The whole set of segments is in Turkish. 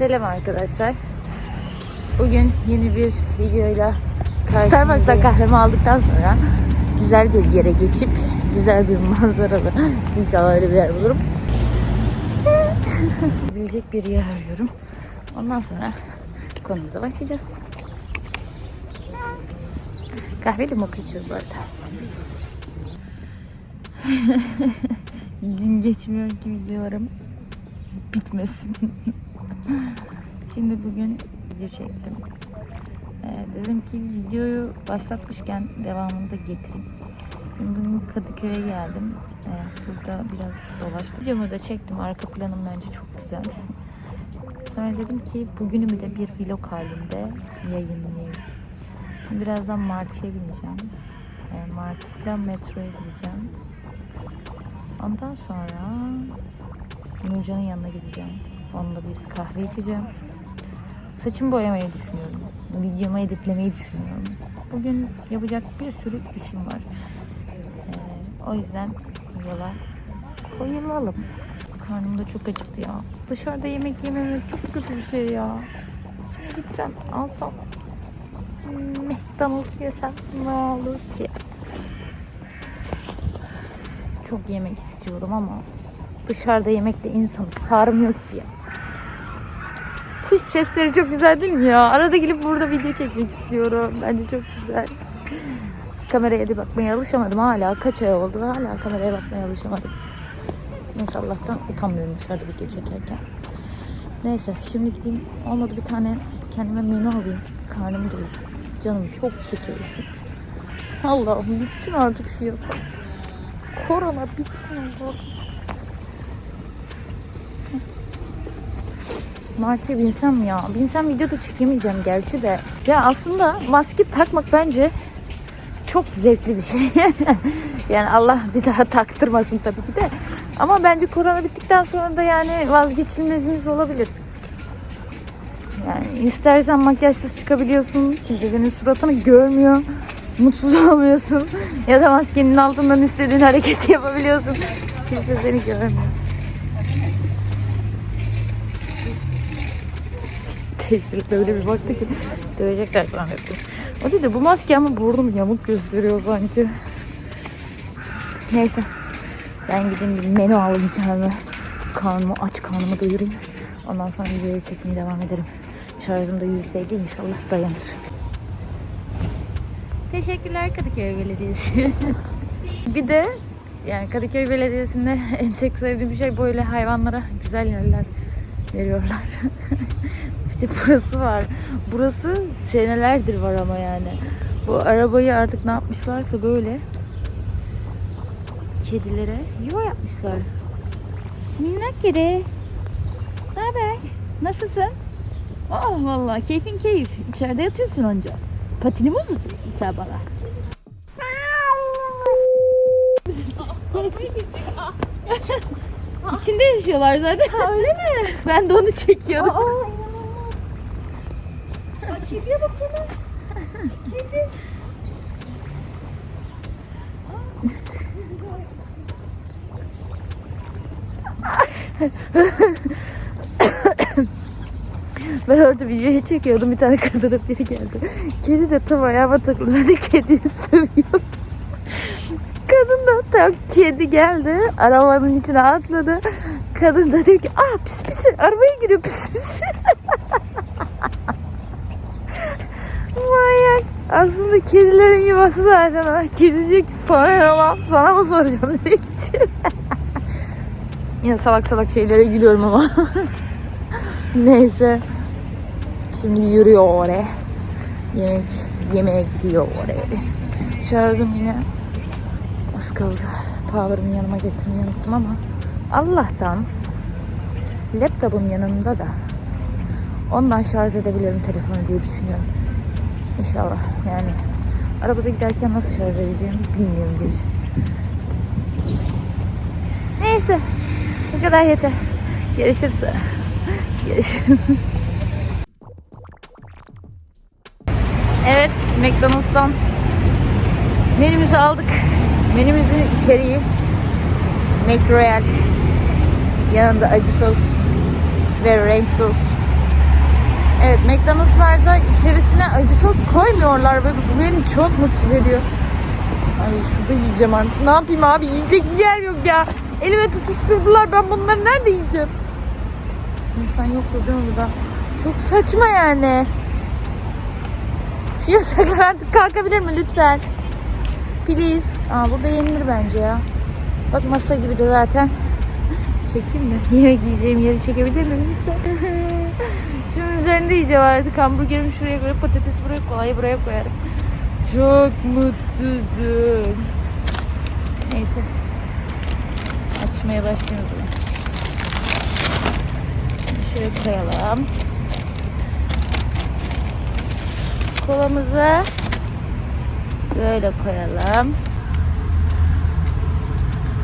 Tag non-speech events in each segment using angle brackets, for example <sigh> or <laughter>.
Selam arkadaşlar. Bugün yeni bir videoyla Starbucks'ta kahvemi aldıktan sonra güzel bir yere geçip güzel bir manzaralı <laughs> inşallah öyle bir yer bulurum. <laughs> Gidilecek bir yer arıyorum. Ondan sonra konumuza başlayacağız. Kahve de moka içiyoruz bu arada. <laughs> Gün geçmiyor ki videolarım bitmesin. <laughs> Şimdi bugün video çektim. Ee, dedim ki videoyu başlatmışken devamını da getireyim. Bugün Kadıköy'e geldim. Ee, burada biraz dolaştım. Videomu da çektim. Arka planım bence çok güzel. Sonra dedim ki bugünümü de bir vlog halinde yayınlayayım. Birazdan Martı'ya bineceğim. Ee, Martı'yla metroya gideceğim. Ondan sonra Nurcan'ın yanına gideceğim. Onunla bir kahve içeceğim. Saçımı boyamayı düşünüyorum. Videomu editlemeyi düşünüyorum. Bugün yapacak bir sürü işim var. Ee, o yüzden yola koyulalım. Karnım da çok acıktı ya. Dışarıda yemek yememek çok kötü bir şey ya. Şimdi gitsem alsam McDonald's yesem ne olur ki? Çok yemek istiyorum ama dışarıda yemekle insanı sarmıyor ki ya. Kuş sesleri çok güzel değil mi ya? Arada gelip burada video çekmek istiyorum. Bence çok güzel. Kameraya da bakmaya alışamadım hala. Kaç ay oldu hala kameraya bakmaya alışamadım. Neyse Allah'tan utanmıyorum dışarıda video çekerken. Neyse şimdi gideyim. Olmadı bir tane kendime menü alayım. Karnım doyur. Canım çok çekiyor çünkü. Allah'ım bitsin artık şu yasak. Korona bitsin Allah'ım. Martı'ya binsem ya? Binsem video da çekemeyeceğim gerçi de. Ya aslında maske takmak bence çok zevkli bir şey. <laughs> yani Allah bir daha taktırmasın tabii ki de. Ama bence korona bittikten sonra da yani vazgeçilmezimiz olabilir. Yani istersen makyajsız çıkabiliyorsun. Kimse senin suratını görmüyor. Mutsuz <laughs> olmuyorsun. Ya da maskenin altından istediğin hareketi yapabiliyorsun. Kimse seni görmüyor. Teyzelik öyle bir baktı ki dövecekler zannettim. O dedi bu maske ama burnum yamuk gösteriyor sanki. Neyse. Ben gideyim bir menü alayım kendime. Karnımı aç karnımı doyurayım. Ondan sonra videoyu çekmeye devam ederim. Şarjım da yüzdeydi inşallah dayanır. Teşekkürler Kadıköy Belediyesi. <laughs> bir de yani Kadıköy Belediyesi'nde <laughs> en çok sevdiğim şey böyle hayvanlara güzel yerler veriyorlar. <laughs> <laughs> burası var. Burası senelerdir var ama yani. Bu arabayı artık ne yapmışlarsa böyle kedilere yuva yapmışlar. Minnak kedi. Ne haber? Nasılsın? Oh vallahi keyfin keyif. İçeride yatıyorsun anca. Patini mi uzatıyorsun sen bana? İçinde yaşıyorlar zaten. öyle mi? Ben de onu çekiyordum. Kediye bak ona. Kedi. Ben orada videoyu çekiyordum. Bir tane kadına biri geldi. Kedi de tam ayağıma takıldı. Kediyi sövüyordu. Kadın da tam kedi geldi. Arabanın içine atladı. Kadın da diyor ki ah pis pis arabaya giriyor pis pis. Manyak. Aslında kedilerin yuvası zaten ama kedi diyor ki sana lan sana mı soracağım <laughs> nereye gideceğim. <laughs> Yine salak salak şeylere gülüyorum ama. <laughs> Neyse. Şimdi yürüyor oraya. Yemek yemeğe gidiyor oraya. Şarjım yine az kaldı. Power'ımı yanıma getirmeyi unuttum ama Allah'tan laptopum yanımda da ondan şarj edebilirim telefonu diye düşünüyorum. İnşallah yani arabada giderken nasıl şarj edeceğimi bilmiyorum gece. Neyse bu kadar yeter. Görüşürüz. <laughs> Görüşürüz. Evet, McDonald's'tan menümüzü aldık. Menümüzün içeriği McRoyal. Yanında acı sos ve renk sos. Evet McDonald's'larda içerisine acı sos koymuyorlar ve bu beni çok mutsuz ediyor. Ay şurada yiyeceğim artık. Ne yapayım abi yiyecek yer yok ya. Elime tutuşturdular ben bunları nerede yiyeceğim? İnsan yok değil mi burada? Çok saçma yani. Şu yasaklar artık kalkabilir mi lütfen? Please. Aa burada yenilir bence ya. Bak masa gibi de zaten. <laughs> Çekeyim mi? <laughs> Yemek yiyeceğim yeri çekebilir miyim lütfen? Şunun üzerinde yiyeceğim artık. Hamburgerimi şuraya koyup patatesi buraya kolayı buraya koyarım. Çok mutsuzum. Neyse. Açmaya başlayalım. Şöyle koyalım. Kolamızı böyle koyalım.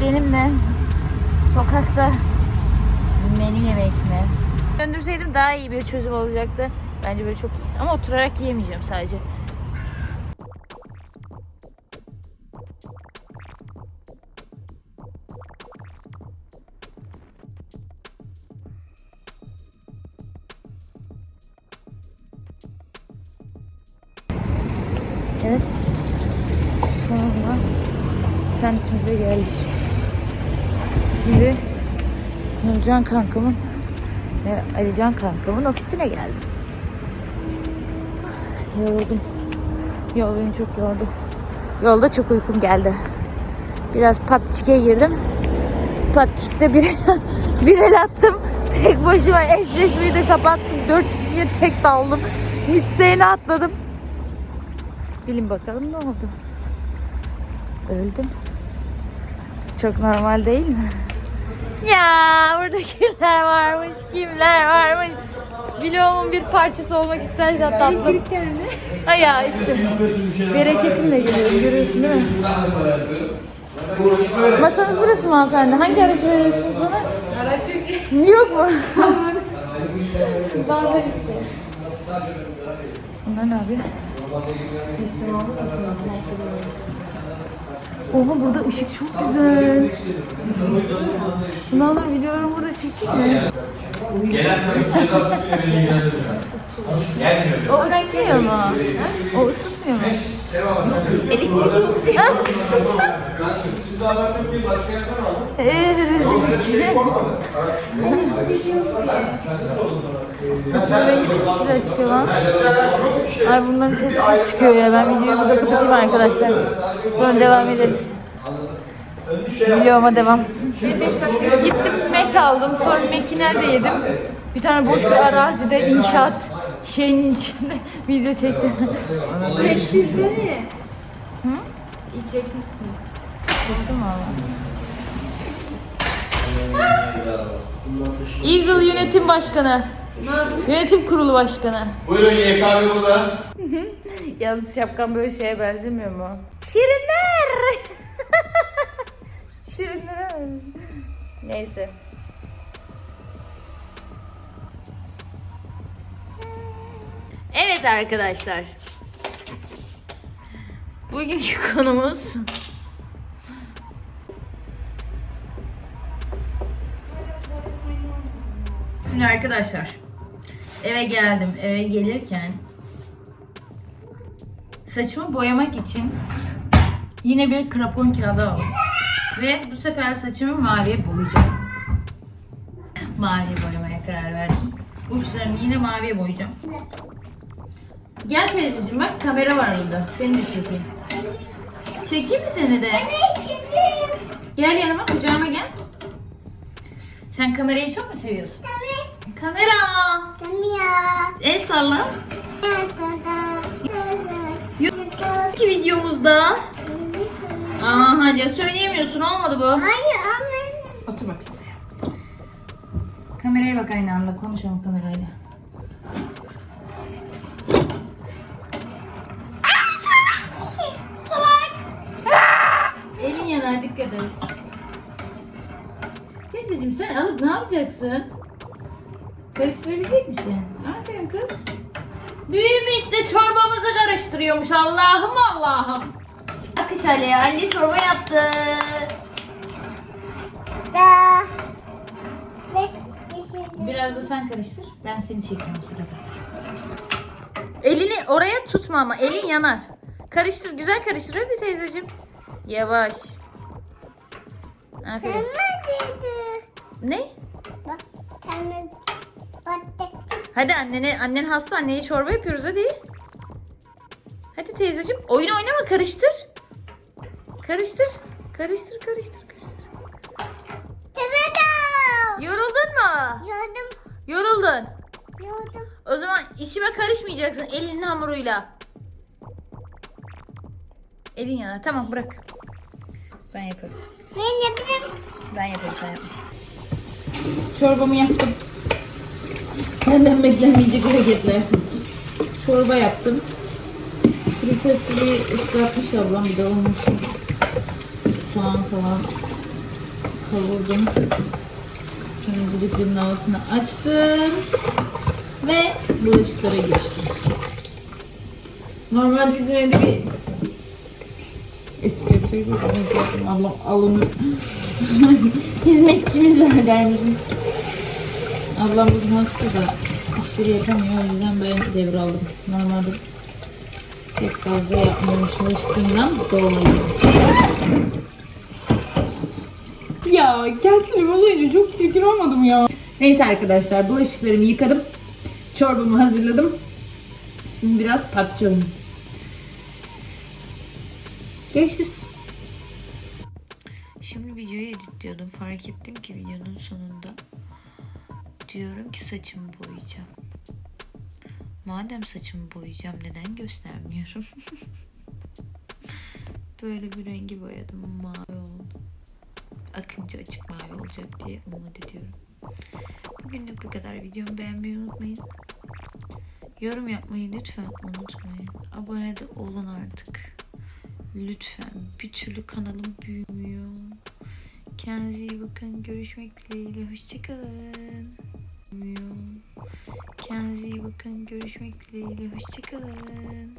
Benimle sokakta menü yemek mi? Döndürseydim daha iyi bir çözüm olacaktı. Bence böyle çok iyi. Ama oturarak yiyemeyeceğim sadece. Evet. Sonunda semtimize geldik. Şimdi Nurcan kankamın ve Alican kankamın ofisine geldim. Yoruldum. Yol beni çok yordu. Yolda çok uykum geldi. Biraz PUBG'ye girdim. PUBG'de bir, <laughs> bir el attım. Tek başıma eşleşmeyi de kapattım. Dört kişiye tek daldım. Mitse'ye atladım. Bilin bakalım ne oldu. Öldüm. Çok normal değil mi? Ya burada kimler varmış, kimler varmış. Vlogumun bir parçası olmak istersen tatlım. Ay ya işte. Bereketimle geliyorum görüyorsun değil mi? Masanız burası mı hanımefendi? Hangi aracı veriyorsunuz bana? Aracı. Yok mu? Bazen Bunlar ne yapıyor? Oha burada ışık çok güzel. Bundan sonra videolarımı burada çekeyim mi? Gelen tabii ki nasıl beni ilgilendirmiyor. Gelmiyor. O ısıtmıyor mu? O ısıtmıyor mu? Elektrik. Ha? Siz daha başka bir başka yerden aldın. Eee rezil. Saçma rengi çok güzel çıkıyor lan. Ay bunların sesi çok çıkıyor ya. Ben videoyu burada kapatayım arkadaşlar. Sonra devam ederiz. Videoma devam. Gittim Mac aldım. Sonra Mac'i nerede yedim? Bir tane boş bir arazide inşaat şeyinin içinde <laughs> video çektim. Çektirsene. Hı? İyi çekmişsin. Çektim valla. Eagle Yönetim Başkanı. Yönetim Kurulu Başkanı. Buyurun YKB burada. <laughs> Yalnız şapkan böyle şeye benzemiyor mu? Şirinler! <laughs> Şirinler Neyse. Evet arkadaşlar. Bugünkü <laughs> konumuz Şimdi arkadaşlar eve geldim. Eve gelirken saçımı boyamak için yine bir krapon kağıdı aldım. Ve bu sefer saçımı maviye boyayacağım. Maviye boyamaya karar verdim. Uçlarını yine maviye boyayacağım. Gel teyzeciğim bak kamera var burada. Seni de çekeyim. Çekeyim mi seni de? Gel yanıma kucağıma gel. Sen kamerayı çok mu seviyorsun? Kamera. El salla. YouTube videomuzda. Aa hadi söyleyemiyorsun olmadı bu. Hayır anne. Otur buraya. Kameraya bak aynı anda konuşalım kamerayla. Salak. Elin yanar dikkat et. Teyzeciğim sen alıp ne yapacaksın? Karıştırabilecek misin? Aferin kız. Büyümüş de çorbamızı karıştırıyormuş Allah'ım Allah'ım. Akış Ali, Ali çorba yaptı. Da. Ve yeşil Biraz da sen karıştır. Ben seni çekiyorum sırada. Elini oraya tutma ama elin yanar. Karıştır güzel karıştır hadi teyzeciğim. Yavaş. Aferin. Ne? Bak. Sen Hadi annene, annen hasta anneye çorba yapıyoruz hadi. Hadi teyzeciğim oyun oynama karıştır. Karıştır. Karıştır karıştır karıştır. Yoruldun mu? Gördüm. Yoruldun. Gördüm. O zaman işime karışmayacaksın elinin hamuruyla. Elin yana. Tamam bırak. Ben yaparım. Ben yapayım. Ben yaparım sen yapma. Çorbamı yaptım. Benden beklenmeyecek hareketler. Çorba yaptım. Kuru fasulyeyi ıslatmış ablam bir de onun için. Soğan falan kavurdum. Şimdi düdüklünün altını açtım. Ve bulaşıklara geçtim. Normalde bizim evde bir eski bir şey yok. Allah alın. Hizmetçimiz var dermişim. Ablam bugün hasta da işleri yapamıyor. O yüzden ben devraldım. Normalde pek fazla yapmaya çalıştığımdan dolayı. Ya kendimi olunca çok çirkin olmadım ya. Neyse arkadaşlar bulaşıklarımı yıkadım. Çorbamı hazırladım. Şimdi biraz oynayayım. Görüşürüz. Şimdi videoyu editliyordum. Fark ettim ki videonun sonunda diyorum ki saçımı boyayacağım. Madem saçımı boyayacağım neden göstermiyorum? <laughs> Böyle bir rengi boyadım. Mavi oldu. Akınca açık mavi olacak diye umut ediyorum. Bugünlük bu kadar. Videomu beğenmeyi unutmayın. Yorum yapmayı lütfen unutmayın. Abone de olun artık. Lütfen. Bir türlü kanalım büyümüyor. Kendinize iyi bakın. Görüşmek dileğiyle. Hoşçakalın. Büyümüyor. Kendinize iyi bakın. Görüşmek dileğiyle. Hoşçakalın.